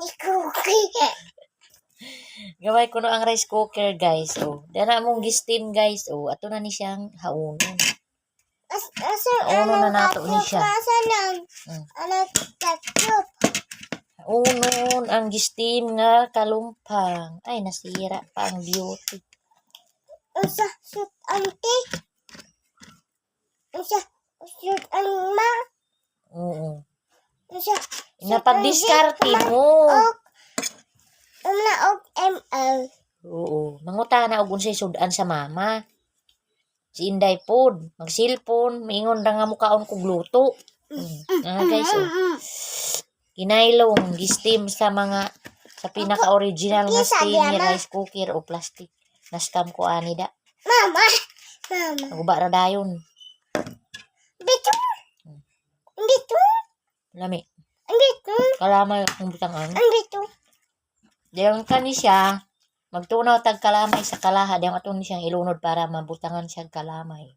ni cookie. Gaway ko no ang rice cooker, guys. Oh, dana mong gi-steam, guys. Oh, ato na ni siyang haunon. As, asa, Uno na nato ni siya. Asa lang. Mm. Ano, ketchup. Haunon ang gi-steam nga kalumpang. Ay, nasira pa ang beauty. Usa, shoot, auntie. Usa, shoot, ang ma. Oo. Usa, Napag-diskarte mo. Og, umna, og, ML. Oo. Mangutana og unsay sudan sa mama. Si Inday pod, mag-cellphone, maingon ra nga mukaon kog luto. Mm. Ah, guys, oh. Inailong, gi-steam sa mga sa pinaka-original nga Kisa, steam ni Diana. rice cooker o plastic. Naskam ko ani da. Mama. Mama. Naguba ra dayon. Dito. Dito. Lami. Ang dito. Kalamay akong butangan. Ang dito. Dayang kani siya, magtunaw tag kalamay sa kalaha. Dayang atun siyang ilunod para mabutangan siyang kalamay.